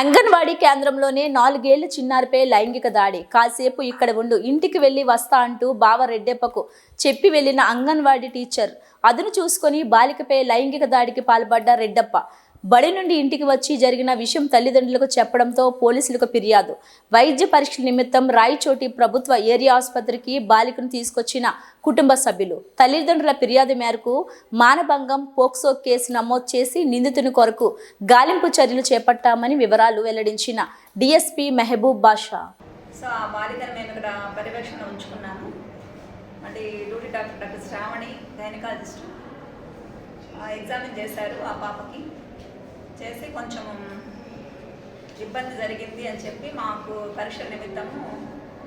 అంగన్వాడీ కేంద్రంలోనే నాలుగేళ్ళ చిన్నారిపై లైంగిక దాడి. కాసేపు ఇక్కడ ఉండు ఇంటికి వెళ్ళి వస్తా అంటూ బావ రెడ్డెప్పకు చెప్పి వెళ్ళిన అంగన్వాడీ టీచర్ అదును చూసుకొని బాలికపై లైంగిక దాడికి పాల్పడ్డ రెడ్డప్ప. బడి నుండి ఇంటికి వచ్చి జరిగిన విషయం తల్లిదండ్రులకు చెప్పడంతో పోలీసులకు ఫిర్యాదు. వైద్య పరీక్షల నిమిత్తం రాయచోటి ప్రభుత్వ ఏరియా ఆసుపత్రికి బాలికను తీసుకొచ్చిన కుటుంబ సభ్యులు. తల్లిదండ్రుల ఫిర్యాదు మేరకు మానభంగం పోక్సో కేసు నమోదు చేసి నిందితుని కొరకు గాలింపు చర్యలు చేపట్టామని వివరాలు వెల్లడించిన డిఎస్పీ మెహబూబ్ బాషా. సో ఆ బాలికను మేము ఇక్కడ పర్యవేక్షణ ఉంచుకున్నాము duty doctor doctor Sravani gynaecologist examine చేశారు ఆ పాపకి. చేసి కొంచెం ఇబ్బంది జరిగింది అని చెప్పి మాకు పరీక్షల నిమిత్తము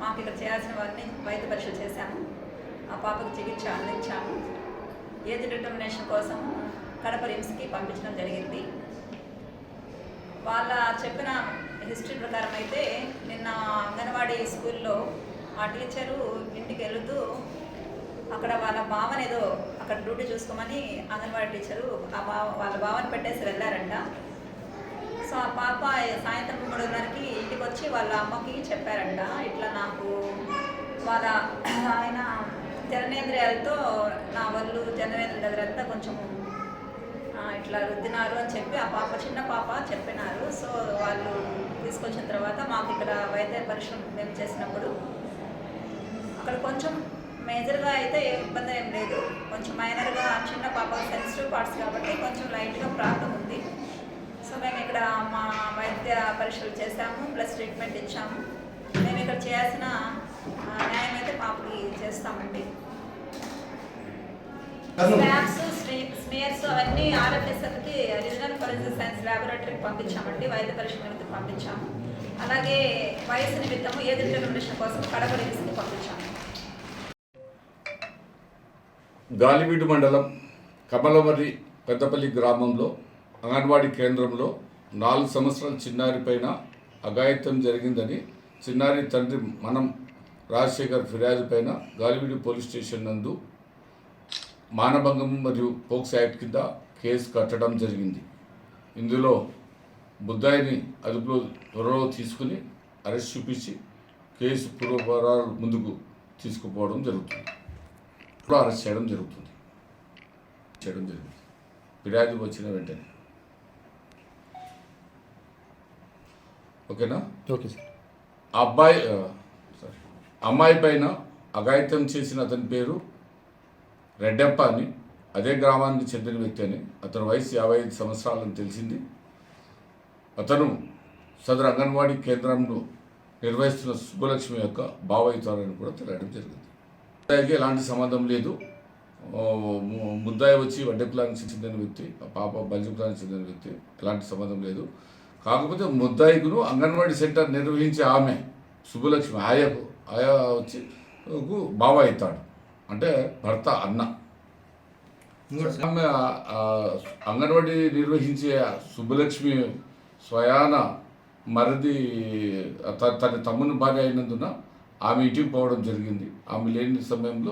మాకు ఇక్కడ చేయాల్సిన వారిని వైద్య పరీక్షలు చేశాము. ఆ పాపకు చికిత్స అందించాము. ఏజ్ డిటర్మినేషన్ కోసం కడప రిమ్స్కి పంపించడం జరిగింది. వాళ్ళ చెప్పిన హిస్టరీ ప్రకారం అయితే నిన్న అంగన్వాడీ స్కూల్లో ఆ టీచరు ఇంటికి వెళుతూ అక్కడ వాళ్ళ బావని ఏదో అక్కడ డ్యూటీ చూసుకోమని అంగన్వాడీ టీచరు ఆ బావ వాళ్ళ బావని పెట్టేసి వెళ్ళారంట. సో ఆ పాప సాయంత్రం మూడున్నరకి ఇంటికి వచ్చి వాళ్ళ అమ్మకి చెప్పారంట. ఇట్లా నాకు వాళ్ళ ఆయన జననేంద్రియాలతో నా వాళ్ళు జననేంద్రియ దగ్గర అంతా కొంచెం ఇట్లా రుద్దినారు అని చెప్పి ఆ పాప చిన్న పాప చెప్పినారు. సో వాళ్ళు తీసుకొచ్చిన తర్వాత మాకు ఇక్కడ వైద్య పరిశ్రమ మేము చేసినప్పుడు అక్కడ కొంచెం మేజర్గా అయితే ఏ ఇబ్బంది ఏం లేదు. కొంచెం మైనర్గా చిన్న పాప సెన్సిటివ్ పార్ట్స్ కాబట్టి కొంచెం లైట్గా ప్రాబ్లం ఉంది. సో మేము ఇక్కడ మా వైద్య పరీక్షలు చేసాము ప్లస్ ట్రీట్మెంట్ ఇచ్చాము. మేము ఇక్కడ చేయాల్సిన న్యాయం అయితే పాపకి చేస్తామండి. స్వాబ్స్ స్మియర్స్ అవన్నీ ఆర్ఎఫ్ఎస్ఎల్కి రీజనల్ ఫోరెన్సిక్ సైన్స్ ల్యాబొరేటరీకి పంపించామండి. వైద్య పరీక్ష నిమిత్తం పంపించాము. అలాగే వయసు నిమిత్తము ఏది డిటర్మినేషన్ కోసం కడప రిమ్స్కి పంపించాము. గాలివీడు మండలం కమలమర్రి పెద్దపల్లి గ్రామంలో అంగన్వాడీ కేంద్రంలో నాలుగు సంవత్సరాల చిన్నారి పైన అఘాయిత్యం జరిగిందని చిన్నారి తండ్రి మనం రాజశేఖర్ ఫిర్యాదు పైన గాలివీడు పోలీస్ స్టేషన్ నందు మానభంగం మరియు పోక్స్ యాక్ట్ కింద కేసు కట్టడం జరిగింది. ఇందులో బుద్ధాయిని అదుపులో త్వరలో తీసుకుని అరెస్ట్ చూపించి కేసు పూర్వపరాలు ముందుకు తీసుకుపోవడం జరుగుతుంది. ఇప్పుడు అరెస్ట్ చేయడం జరుగుతుంది. చేయడం జరిగింది ఫిర్యాదు వచ్చిన వెంటనే. ఓకేనా? Okay sir. అబ్బాయి సారీ అమ్మాయి పైన అఘాయిత్యం చేసిన అతని పేరు రెడ్డప్ప అని అదే గ్రామానికి చెందిన వ్యక్తి అని అతని వయసు యాభై ఐదు సంవత్సరాలని తెలిసింది. అతను సదరు అంగన్వాడీ కేంద్రంలో నిర్వహిస్తున్న సుబ్బలక్ష్మి యొక్క బావయితారని కూడా తెలియడం జరిగింది. ముద్దాయికి ఎలాంటి సంబంధం లేదు. ముద్దాయి వచ్చి వడ్డెకులానికి చెందిన వ్యక్తి ఆ పాప బలిజపులానికి చెందిన వ్యక్తి ఎలాంటి సంబంధం లేదు. కాకపోతే ముద్దాయికును అంగన్వాడీ సెంటర్ నిర్వహించే ఆమె సుబ్బలక్ష్మి ఆయకు ఆయా వచ్చి కు బావ అవుతాడు. అంటే భర్త అన్న. ఆమె అంగన్వాడీ నిర్వహించే ఆ సుబ్బలక్ష్మి స్వయాన మరిది త- తన తమ్ముని భార్య అయినందున ఆమె ఇంటికి పోవడం జరిగింది. ఆమె లేని సమయంలో